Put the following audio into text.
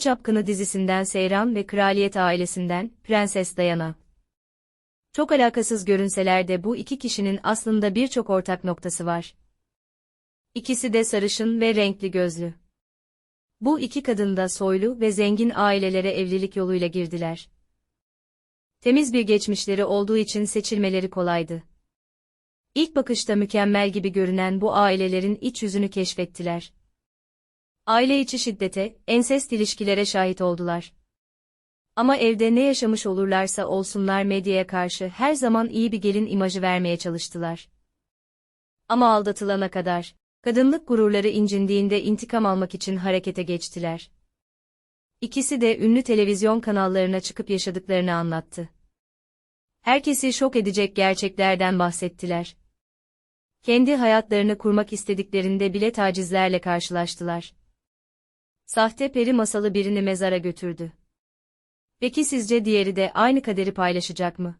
Çapkını dizisinden Seyran ve Kraliyet ailesinden Prenses Diana. Çok alakasız görünseler de bu iki kişinin aslında birçok ortak noktası var. İkisi de sarışın ve renkli gözlü. Bu iki kadın da soylu ve zengin ailelere evlilik yoluyla girdiler. Temiz bir geçmişleri olduğu için seçilmeleri kolaydı. İlk bakışta mükemmel gibi görünen bu ailelerin iç yüzünü keşfettiler. Aile içi şiddete, ensest ilişkilere şahit oldular. Ama evde ne yaşamış olurlarsa olsunlar medyaya karşı her zaman iyi bir gelin imajı vermeye çalıştılar. Ama aldatılana kadar, kadınlık gururları incindiğinde intikam almak için harekete geçtiler. İkisi de ünlü televizyon kanallarına çıkıp yaşadıklarını anlattı. Herkesi şok edecek gerçeklerden bahsettiler. Kendi hayatlarını kurmak istediklerinde bile tacizlerle karşılaştılar. Sahte peri masalı birini mezara götürdü. Peki sizce diğeri de aynı kaderi paylaşacak mı?